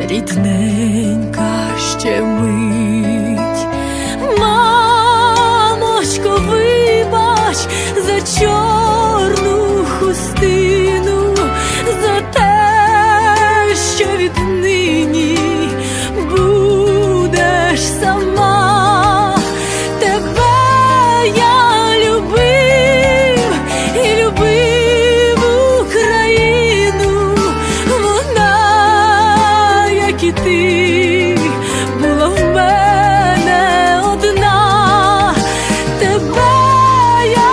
рідненька ще мить. Мамочко, вибач за чорну хустину, за те, що віднині будеш сама. Тебе я ти, була в мене одна. Тебе я